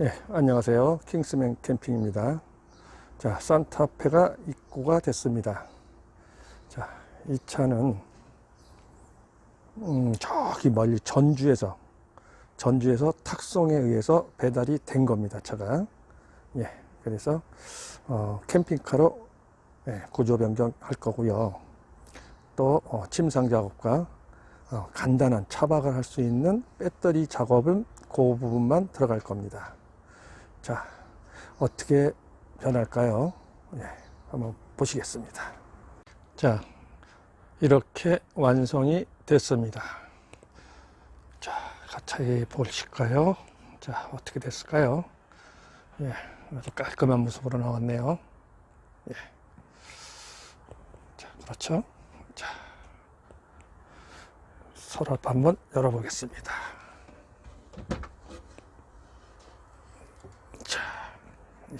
네, 안녕하세요. 킹스맨 캠핑입니다. 자, 산타페가 입고가 됐습니다. 자, 이 차는, 음, 저기 멀리 전주에서, 전주에서 탁송에 의해서 배달이 된 겁니다, 차가. 예, 그래서, 어, 캠핑카로 예, 구조 변경할 거고요. 또, 어, 침상 작업과 어, 간단한 차박을 할 수 있는 배터리 작업은 그 부분만 들어갈 겁니다. 자, 어떻게 변할까요? 예, 한번 보시겠습니다. 자, 이렇게 완성이 됐습니다. 자, 가차히 보실까요? 자, 어떻게 됐을까요? 예, 아주 깔끔한 모습으로 나왔네요. 예. 자, 그렇죠? 자, 서랍 한번 열어보겠습니다. 자, 예,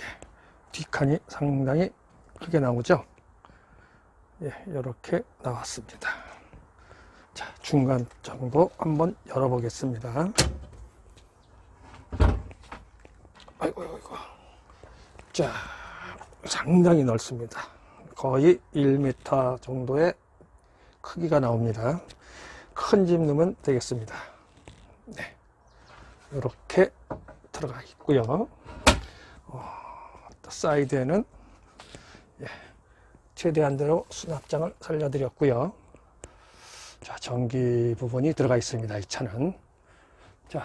뒷칸이 상당히 크게 나오죠? 예, 이렇게 나왔습니다. 자, 중간 정도 한번 열어 보겠습니다. 아이고, 아이고. 자, 상당히 넓습니다. 거의 1m 정도의 크기가 나옵니다. 큰짐 넣으면 되겠습니다. 네. 이렇게 들어가 있고요. 어, 또 사이드에는 예, 최대한대로 수납장을 살려드렸고요. 자, 전기 부분이 들어가 있습니다. 이 차는. 자,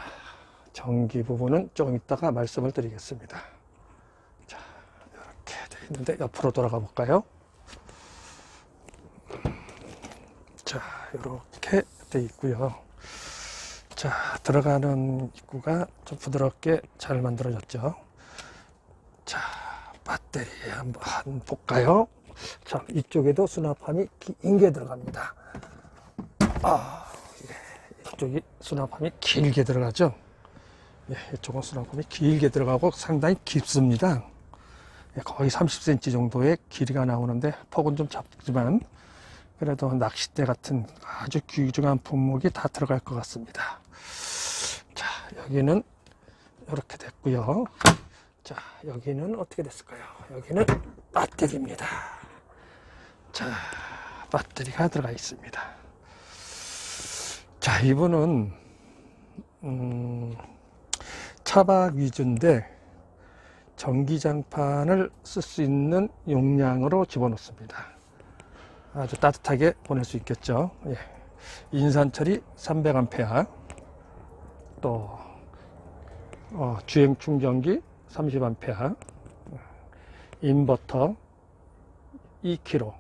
전기 부분은 조금 이따가 말씀을 드리겠습니다. 자, 이렇게 되어 있는데 옆으로 돌아가 볼까요? 자, 이렇게 되어 있고요. 자, 들어가는 입구가 좀 부드럽게 잘 만들어졌죠. 자, 배터리 한번 볼까요? 자, 이쪽에도 수납함이 긴게 들어갑니다. 아, 예, 이쪽이 수납함이 길게 들어가죠. 예, 이쪽은 수납함이 길게 들어가고 상당히 깊습니다. 예, 거의 30cm 정도의 길이가 나오는데 폭은 좀 작지만 그래도 낚싯대 같은 아주 귀중한 품목이 다 들어갈 것 같습니다. 자, 여기는 이렇게 됐고요. 자, 여기는 어떻게 됐을까요? 여기는 배터리입니다. 자, 배터리가 들어가 있습니다. 자, 이분은 음, 차박 위주인데 전기장판을 쓸 수 있는 용량으로 집어넣습니다. 아주 따뜻하게 보낼 수 있겠죠. 예. 인산철이 300A, 또 어, 주행 충전기 30A, 인버터 2kg,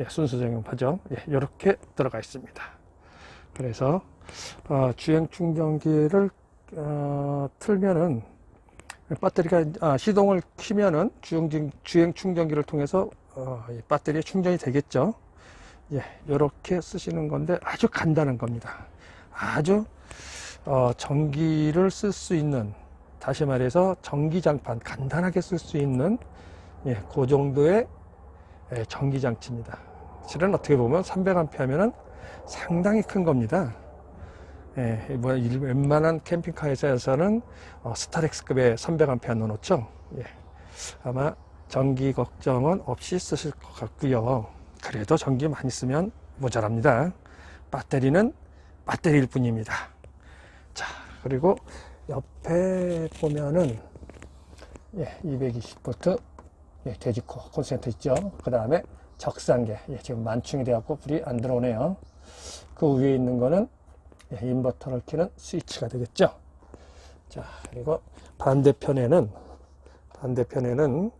예, 순수 정용파죠. 예, 이렇게 들어가 있습니다. 그래서 어, 주행 충전기를 어, 틀면은 배터리가 아, 시동을 키면은 주행, 주행 충전기를 통해서 어, 이 배터리에 충전이 되겠죠. 예, 이렇게 쓰시는 건데 아주 간단한 겁니다. 아주 어, 전기를 쓸 수 있는 다시 말해서 전기장판 간단하게 쓸 수 있는 예, 그 정도의 예, 전기장치입니다. 실은 어떻게 보면 300A 하면은 상당히 큰 겁니다. 예, 뭐 일- 웬만한 캠핑카에서는 어, 스타렉스급의 300A 넣어놓죠. 예, 아마 전기 걱정은 없이 쓰실 것 같고요. 그래도 전기 많이 쓰면 모자랍니다. 배터리는 배터리일 뿐입니다. 자, 그리고 옆에 보면은 예, 220V 예, 돼지코 콘센트 있죠. 그 다음에 적상계 예, 지금 만충이 되었고 불이 안 들어오네요. 그 위에 있는 거는 예, 인버터를 켜는 스위치가 되겠죠. 자, 그리고 반대편에는 반대편에는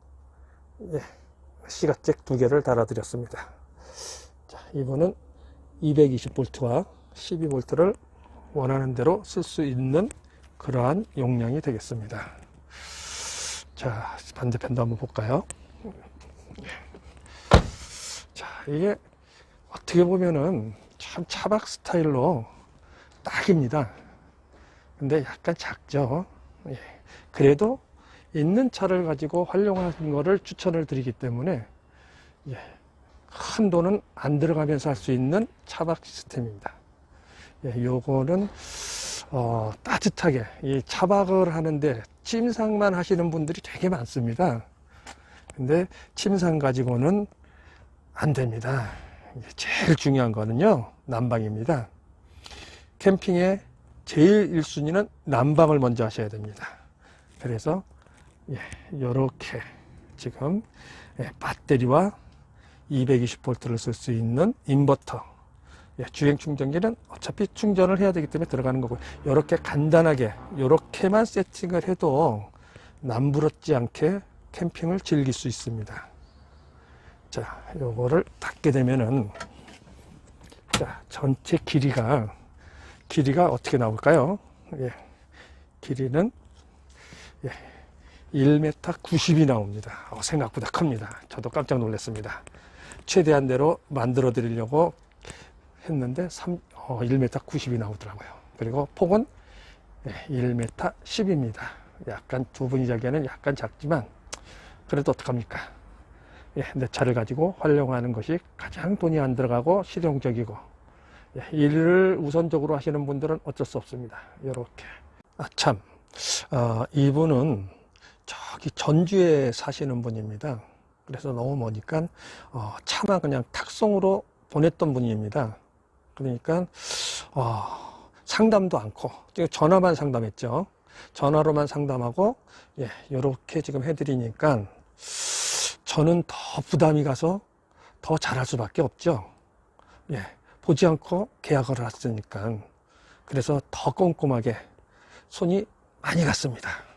예, 시가잭 두 개를 달아드렸습니다. 자, 이거는 220V와 12V를 원하는 대로 쓸 수 있는 그러한 용량이 되겠습니다. 자, 반대편도 한번 볼까요? 자, 이게 어떻게 보면은 참 차박 스타일로 딱입니다. 근데 약간 작죠. 예. 그래도 있는 차를 가지고 활용하는 거를 추천을 드리기 때문에 예. 큰 돈은 안 들어가면서 할 수 있는 차박 시스템입니다. 예, 요거는 어, 따뜻하게 이 차박을 하는데 침상만 하시는 분들이 되게 많습니다. 근데 침상 가지고는 안 됩니다. 제일 중요한 거는요, 난방입니다. 캠핑의 제일 1순위는 난방을 먼저 하셔야 됩니다. 그래서, 예, 요렇게 지금, 예, 배터리와 220V를 쓸 수 있는 인버터, 예, 주행 충전기는 어차피 충전을 해야 되기 때문에 들어가는 거고, 요렇게 간단하게, 요렇게만 세팅을 해도 남부럽지 않게 캠핑을 즐길 수 있습니다. 자, 요거를 닫게 되면은, 자, 전체 길이가, 길이가 어떻게 나올까요? 예, 길이는, 예, 1m 90이 나옵니다. 어, 생각보다 큽니다. 저도 깜짝 놀랐습니다. 최대한대로 만들어 드리려고 했는데, 3, 어, 1m 90이 나오더라고요. 그리고 폭은 예, 1m 10입니다. 약간 두 분이 자기에는 약간 작지만, 그래도 어떡합니까? 예, 내 차를 가지고 활용하는 것이 가장 돈이 안 들어가고 실용적이고 예, 일을 우선적으로 하시는 분들은 어쩔 수 없습니다. 이렇게 아 참, 어, 이분은 저기 전주에 사시는 분입니다. 그래서 너무 머니까 어, 차만 그냥 탁송으로 보냈던 분입니다. 그러니까 어, 상담도 않고 전화만 상담했죠. 전화로만 상담하고 예, 이렇게 지금 해드리니까 저는 더 부담이 가서 더 잘할 수밖에 없죠. 예, 보지 않고 계약을 했으니까. 그래서 더 꼼꼼하게 손이 많이 갔습니다.